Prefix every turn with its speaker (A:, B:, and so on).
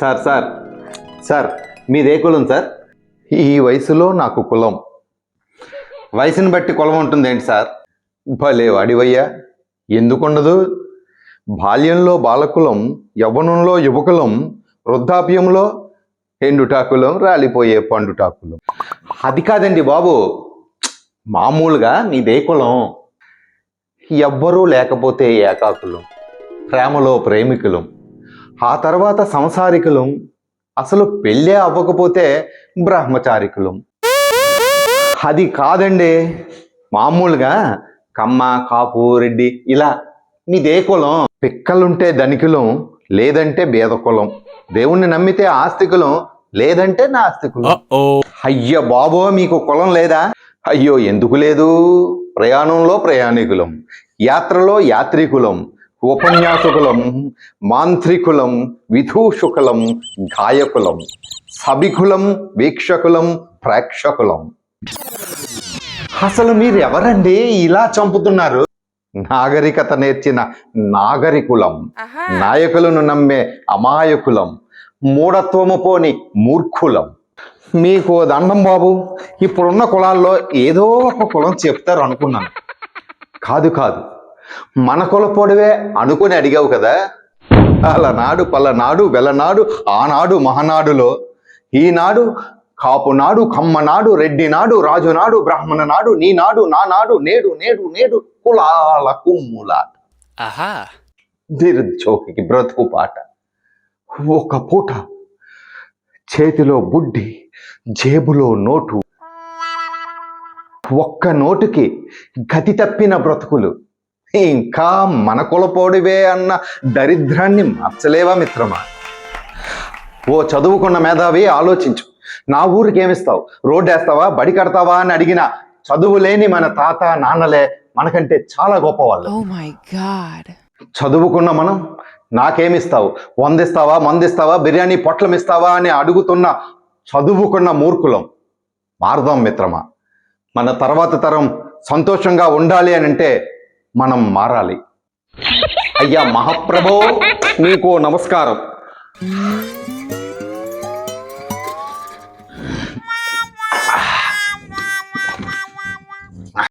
A: Sir sir sir మీదే కులం sir? ఈ వయసులో నాకు కులం. వయసుని బట్టి కులం ఉంటుంది ఏంటి సార్? భలే వాడివయ్యా. ఎందుకుండదు? బాల్యంలో బాలకులం యవ్వనంలో యువకులం వృద్ధాప్యంలో ఎండుటాకులం రాలిపోయే పండుటాకులం. అది కాదండి బాబు. మామూలుగా మీదే కులం. ఎవ్వరూ లేకపోతే ఏకాకులం. ప్రేమలో ప్రేమికులం. ఆ తర్వాత సంసారికులం. అసలు పెళ్ళే అవ్వకపోతే బ్రహ్మచారికులం. అది కాదండి. మామూలుగా కమ్మ కాపు రెడ్డి ఇలా మీదే కులం. పిక్కలుంటే ధనికులం లేదంటే బేద కులం దేవుణ్ణి నమ్మితే ఆస్తికులం లేదంటే నాస్తికులం. అయ్య బాబో మీకు కులం లేదా? అయ్యో ఎందుకు లేదు? ప్రయాణంలో ప్రయాణికులం. యాత్రలో యాత్రికులం. ఉపన్యాసకులం మాంత్రికులం విధూషుకులం గాయకులం సభికులం వీక్షకులం ప్రేక్షకులం. అసలు మీరు ఎవరండి ఇలా చంపుతున్నారు. నాగరికత నేర్చిన నాగరికులం. నాయకులను నమ్మే అమాయకులం. మూఢత్వము పోని మూర్ఖులం. మీకు దండం బాబు. ఇప్పుడున్న కులాల్లో ఏదో ఒక కులం చెప్తారు అనుకున్నాను కాదు కాదు. మన కులపొడివే అనుకుని అడిగావు కదా. అలనాడు పల్లనాడు వెలనాడు ఆనాడు మహనాడులో ఈనాడు కాపునాడు కమ్మనాడు రెడ్డినాడు రాజునాడు బ్రాహ్మణ నాడు నీనాడు నానాడు నేడు నేడు నేడు కులాల కుమ్ములాట
B: Aha.
A: నిరుద్యోగికి బ్రతుకు పాట. ఒక పూట చేతిలో బుడ్డి జేబులో నోటు ఒక్క నోటుకి గతి తప్పిన బ్రతుకులు. ఇంకా మన కులపోడివే అన్న దరిద్రాన్ని మార్చలేవా మిత్రమా? ఓ చదువుకున్న మేధావి ఆలోచించు. నా ఊరికి ఏమిస్తావు రోడ్డు వేస్తావా బడి కడతావా అని అడిగిన చదువు లేని మన తాత నాన్నలే మనకంటే చాలా గొప్పవాళ్ళు.
C: Oh.
A: చదువుకున్న మనం నాకేమిస్తావు? వందిస్తావా? మందిస్తావా? బిర్యానీ పొట్లం ఇస్తావా అని అడుగుతున్న చదువుకున్న మూర్ఖులం. మారదాం మిత్రమా. మన తర్వాత తరం సంతోషంగా ఉండాలి అని అంటే మనం మారాలి. అయ్యా మహాప్రభో మీకు నమస్కారం.